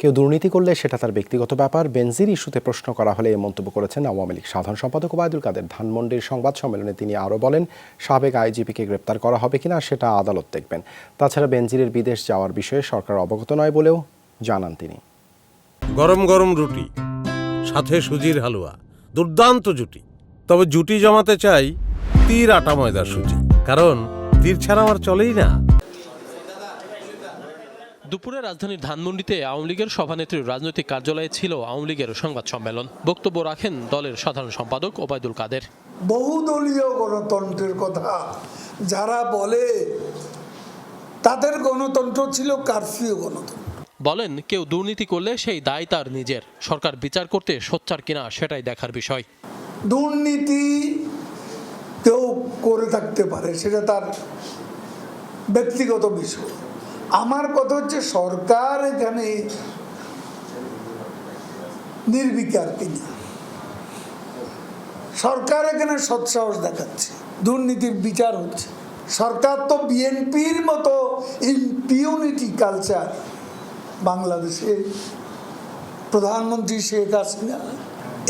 কেউ দুর্নীতি করলে সেটা তার ব্যক্তিগত ব্যাপার। বেনজির ইস্যুতে প্রশ্ন করা হলে এই মন্তব্য করেছেন আওয়ামী লীগ সাধারণ সম্পাদক ওবায়দুল কাদের। ধানমন্ডির সংবাদ সম্মেলনে তিনি আরও বলেন, সাবেক আইজিপিকে গ্রেপ্তার করা হবে কিনা সেটা আদালত দেখবেন। তাছাড়া বেনজিরের বিদেশ যাওয়ার বিষয়ে সরকার অবগত নয় বলেও জানান তিনি। গরম গরম রুটি, সাথে সুজির হালুয়া, দুর্দান্ত জুটি। তবে জুটি জমাতে চাই তীর আটা ময়দার সুজি। কারণ তীর ছাড়া আমার চলেই না। দুপুরে রাজধানীর ধানমন্ডিতে আওয়ামী লীগের সভানেত্রীর রাজনৈতিক কার্যালয়ে ছিল আওয়ামী লীগের সংবাদ সম্মেলন। বক্তব্য রাখেন দলের সাধারণ সম্পাদক ওবায়দুল কাদের। বহুদলীয় গণতন্ত্রের কথা যারা বলে তাদের গণতন্ত্র ছিল কারফিউ গণতন্ত্র। বলেন কেউ দুর্নীতি করলে সেই দায় তার নিজের। সরকার বিচার করতে সোচ্চার কিনা সেটাই দেখার বিষয়। দুর্নীতি কেউ করে থাকতে পারে সেটা তার ব্যক্তিগত বিষয়। আমার কথা হচ্ছে সরকার এখানে নির্বিকার কিনা? সরকার এখানে সৎসাহস দেখাচ্ছে, দুর্নীতির বিচার হচ্ছে। সরকার তো বিএনপির মতো ইম্পিউনিটি কালচার বাংলাদেশে। প্রধানমন্ত্রী শেখ হাসিনা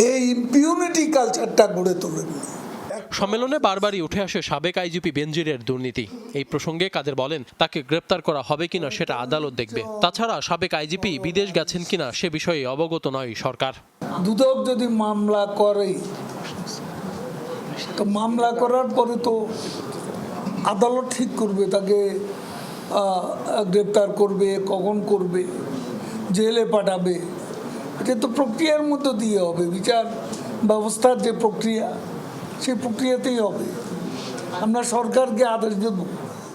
এই ইম্পিউনিটি কালচারটা গড়ে তোলেননি সম্মেলনে বারবারই উঠে আসে সাবেক আইজিপি বেনজিরের দুর্নীতি। এই প্রসঙ্গে কাদের বলেন, তাকে গ্রেপ্তার করা হবে কিনা সেটা আদালত দেখবে। তাছাড়া সাবেক আইজিপি বিদেশ গেছেন কিনা সে বিষয়ে অবগত নয় সরকার। দুদক যদি মামলা করে, তো মামলা করার পরে তো আদালত ঠিক করবে, তাকে গ্রেপ্তার করবে, কখন করবে, জেলে পাঠাবে। এটা তো প্রক্রিয়ার মধ্য দিয়ে হবে, বিচার ব্যবস্থার যে প্রক্রিয়া। সেই প্রক্রিয়াতেই হবে। আমরা সরকারকে আদেশ দেবো।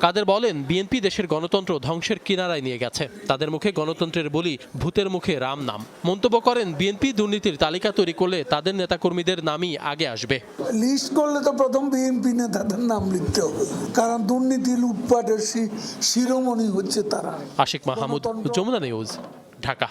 কাদের বলেন বিএনপি দেশের গণতন্ত্র ধ্বংসের কিনারায় নিয়ে গেছে। তাদের মুখে গণতন্ত্রের বলি ভূতের মুখে রাম নাম। মন্তব্য করেন বিএনপি দুর্নীতির তালিকা তৈরি করলে তাদের নেতাকর্মীদের নামই আগে আসবে। লিস্ট করলে তো প্রথম বিএনপি নেতাদের নাম লিখতে হবে। কারণ দুর্নীতি লুটপাটের শিরোমণি হচ্ছে তারা। আশিক মাহমুদ যমুনা নিউজ ঢাকা।